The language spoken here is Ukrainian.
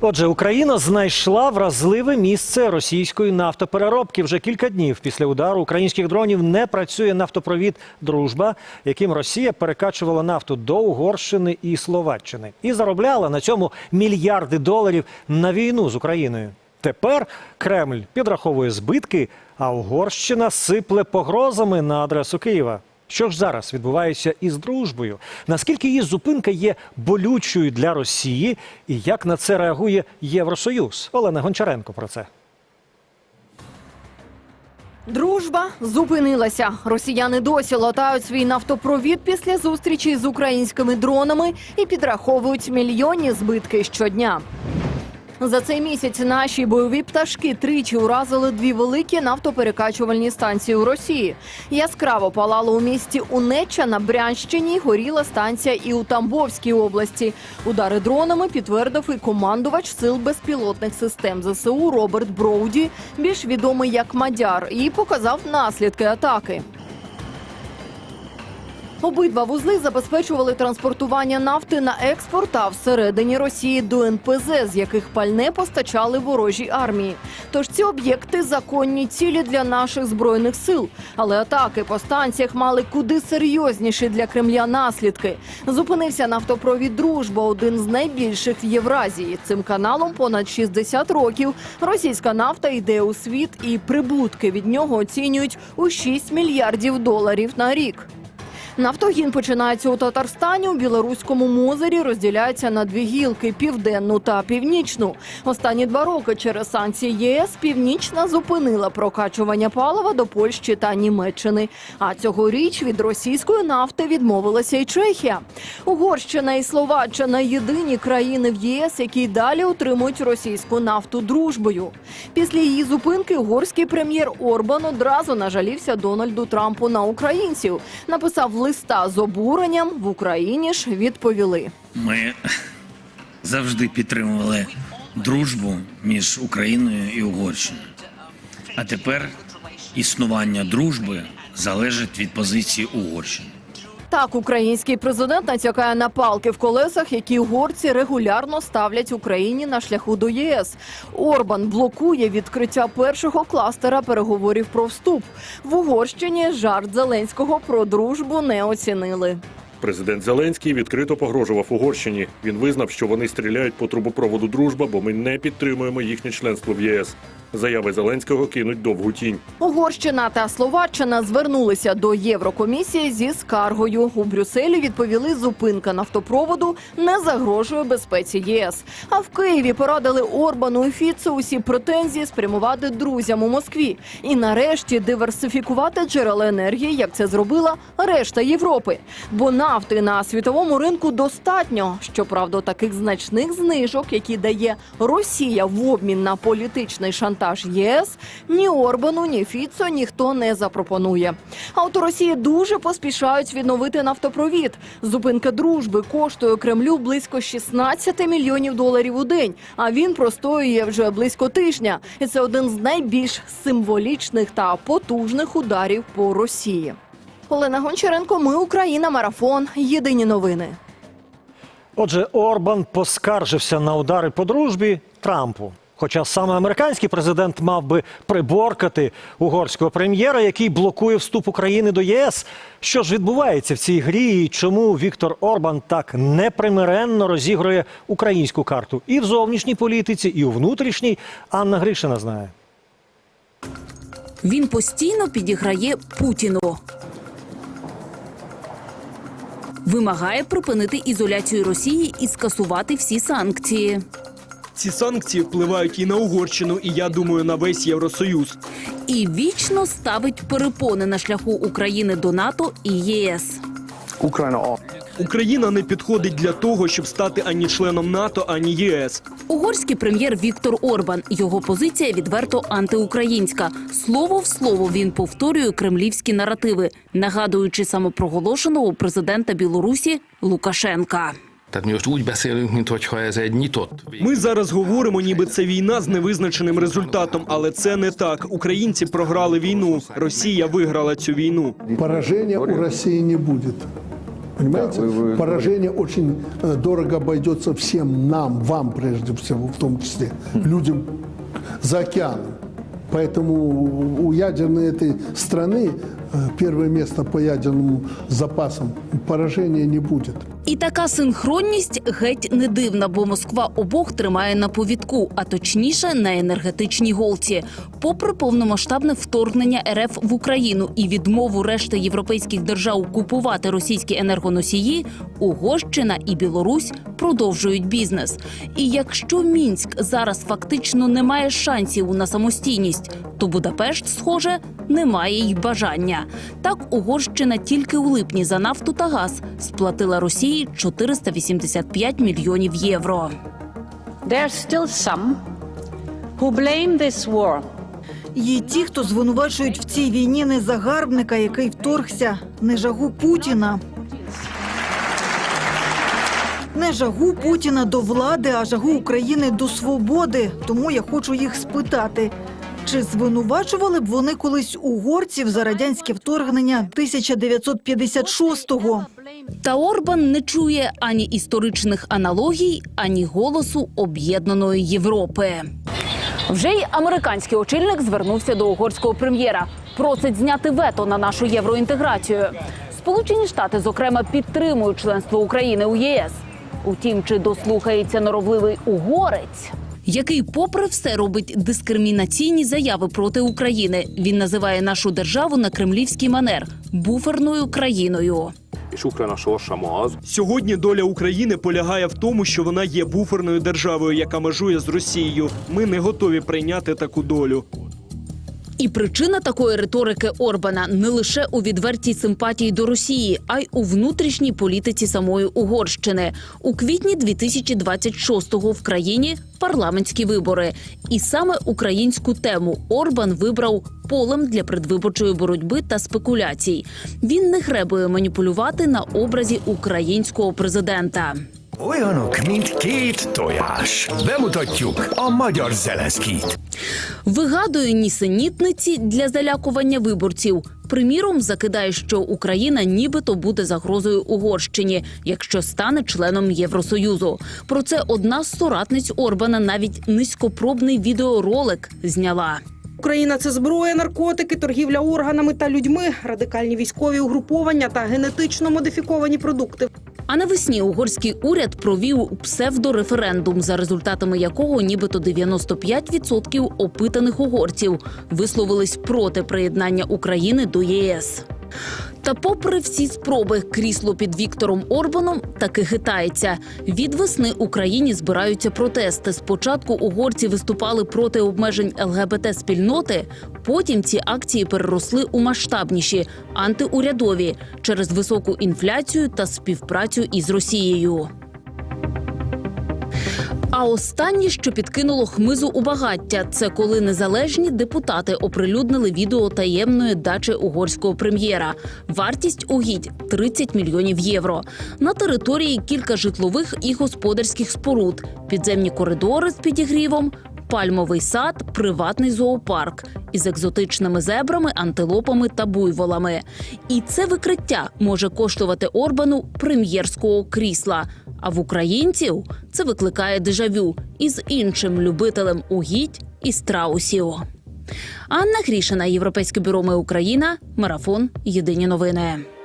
Отже, Україна знайшла вразливе місце російської нафтопереробки. Вже кілька днів після удару українських дронів не працює нафтопровід Дружба, яким Росія перекачувала нафту до Угорщини і Словаччини, і заробляла на цьому мільярди доларів на війну з Україною. Тепер Кремль підраховує збитки, а Угорщина сипле погрозами на адресу Києва. Що ж зараз відбувається із дружбою? Наскільки її зупинка є болючою для Росії, і як на це реагує Євросоюз? Олена Гончаренко про це. Дружба зупинилася. Росіяни досі латають свій нафтопровід після зустрічі з українськими дронами і підраховують мільйонні збитки щодня. За цей місяць наші бойові пташки тричі уразили дві великі нафтоперекачувальні станції у Росії. Яскраво палало у місті Унечча на Брянщині. Горіла станція і у Тамбовській області. Удари дронами підтвердив і командувач сил безпілотних систем ЗСУ Роберт Броуді, більш відомий як Мадяр, і показав наслідки атаки. Обидва вузли забезпечували транспортування нафти на експорт, а всередині Росії до НПЗ, з яких пальне постачали ворожій армії. Тож ці об'єкти законні цілі для наших збройних сил. Але атаки по станціях мали куди серйозніші для Кремля наслідки. Зупинився нафтопровід Дружба, один з найбільших в Євразії. Цим каналом понад 60 років російська нафта йде у світ, і прибутки від нього оцінюють у 6 мільярдів доларів на рік. Нафтогін починається у Татарстані. У білоруському мозері розділяється на дві гілки південну та північну. Останні два роки через санкції ЄС північна зупинила прокачування палива до Польщі та Німеччини. А цьогоріч від російської нафти відмовилася і Чехія. Угорщина і Словаччина єдині країни в ЄС, які далі отримують російську нафту дружбою. Після її зупинки угорський прем'єр Орбан одразу нажалівся Дональду Трампу на українців. Написав листа з обуренням в Україні ж відповіли. Ми завжди підтримували дружбу між Україною і Угорщиною. А тепер існування дружби залежить від позиції Угорщини. Так, український президент натякає на палки в колесах, які угорці регулярно ставлять Україні на шляху до ЄС. Орбан блокує відкриття першого кластера переговорів про вступ. В Угорщині жарт Зеленського про дружбу не оцінили. Президент Зеленський відкрито погрожував Угорщині. Він визнав, що вони стріляють по трубопроводу Дружба, бо ми не підтримуємо їхнє членство в єС. Заяви Зеленського кинуть довгу тінь. Угорщина та Словаччина звернулися до Єврокомісії зі скаргою. У Брюсселі відповіли, зупинка нафтопроводу не загрожує безпеці ЄС. А в Києві порадили Орбану і Фіцу усі претензії спрямувати друзям у Москві і нарешті диверсифікувати джерела енергії, як це зробила решта Європи. Бо нафти на світовому ринку достатньо. Щоправда, таких значних знижок, які дає Росія в обмін на політичний шантаж ЄС, ні Орбану, ні Фіцо ніхто не запропонує. А от у Росії дуже поспішають відновити нафтопровід. Зупинка дружби коштує Кремлю близько 16 мільйонів доларів у день. А він простоює вже близько тижня. І це один з найбільш символічних та потужних ударів по Росії. Олена Гончаренко, ми Україна, марафон. Єдині новини. Отже, Орбан поскаржився на удари по дружбі Трампу. Хоча саме американський президент мав би приборкати угорського прем'єра, який блокує вступ України до ЄС. Що ж відбувається в цій грі? і Чому Віктор Орбан так непримиренно розігрує українську карту і в зовнішній політиці, і у внутрішній? Анна Гришина знає. Він постійно підіграє Путіну. Вимагає припинити ізоляцію Росії і скасувати всі санкції. Ці санкції впливають і на Угорщину, і я думаю, на весь Євросоюз. І вічно ставить перепони на шляху України до НАТО і ЄС. Україна не підходить для того, щоб стати ані членом НАТО, ані ЄС. Угорський прем'єр Віктор Орбан. Його позиція відверто антиукраїнська. Слово в слово він повторює кремлівські наративи, нагадуючи самопроголошеного президента Білорусі Лукашенка. Tehát mi most úgy beszélünk, mintha ez egy nyitott vég. Ми зараз говоримо, ніби це війна з невизначеним результатом, але це не так. Українці програли війну. Росія виграла цю війну. Поражения у России не будет. Понимаете? Да, вы- вы Поражение очень э, дорого обойдется всем нам, вам прежде всего, в том числе, людям за океаном. Поэтому у ядерной этой страны э, первое место по ядерным запасам поражения не будет. І така синхронність геть не дивна, бо Москва обох тримає на повідку, а точніше на енергетичній голці. Попри повномасштабне вторгнення РФ в Україну і відмову решти європейських держав купувати російські енергоносії, Угорщина і Білорусь продовжують бізнес. І якщо Мінськ зараз фактично не має шансів на самостійність, то Будапешт, схоже, не має й бажання. Так, Угорщина тільки у липні за нафту та газ сплатила Росії 485 мільйонів євро. There still some who blame this war Є ті, хто звинувачують в цій війні не загарбника, який вторгся, не жагу Путіна. Не жагу Путіна до влади, а жагу України до свободи. Тому я хочу їх спитати. Чи звинувачували б вони колись угорців за радянське вторгнення 1956-го? Та Орбан не чує ані історичних аналогій, ані голосу об'єднаної Європи. Вже й американський очільник звернувся до угорського прем'єра. Просить зняти вето на нашу євроінтеграцію. Сполучені Штати, зокрема, підтримують членство України у ЄС. Утім, чи дослухається норовливий угорець? Який, попри все, робить дискримінаційні заяви проти України. Він називає нашу державу на кремлівський манер буферною країною. Сьогодні доля України полягає в тому, що вона є буферною державою, яка межує з Росією. Ми не готові прийняти таку долю. І причина такої риторики Орбана не лише у відвертій симпатії до Росії, а й у внутрішній політиці самої Угорщини. У квітні 2026-го в країні парламентські вибори. І саме українську тему Орбан вибрав полем для предвиборчої боротьби та спекуляцій. Він не гребує маніпулювати на образі українського президента. Olyanok, mint két tojás. Bemutatjuk a magyar Zelenszkit. Вигадує нісенітниці для залякування виборців. Приміром, закидає, що Україна нібито буде загрозою Угорщині, якщо стане членом Євросоюзу. Про це одна з соратниць Орбана навіть низькопробний відеоролик зняла. Україна це зброя, наркотики, торгівля органами та людьми, радикальні військові угруповання та генетично модифіковані продукти. А навесні угорський уряд провів псевдореферендум, за результатами якого нібито 95% опитаних угорців висловились проти приєднання України до ЄС. Та, попри всі спроби, крісло під Віктором Орбаном таки хитається. Від весни Україні збираються протести. Спочатку угорці виступали проти обмежень ЛГБТ спільноти. Потім ці акції переросли у масштабніші антиурядові через високу інфляцію та співпрацю із Росією. А останнє, що підкинуло хмизу у багаття, це коли незалежні депутати оприлюднили відео таємної дачі угорського прем'єра. Вартість угідь 30 мільйонів євро. На території кілька житлових і господарських споруд, підземні коридори з підігрівом. Пальмовий сад, приватний зоопарк із екзотичними зебрами, антилопами та буйволами. І це викриття може коштувати Орбану прем'єрського крісла. А в українців це викликає дежавю із іншим любителем угідь і страусів. Анна Грішина, Європейське бюро Ми Україна, марафон Єдині новини.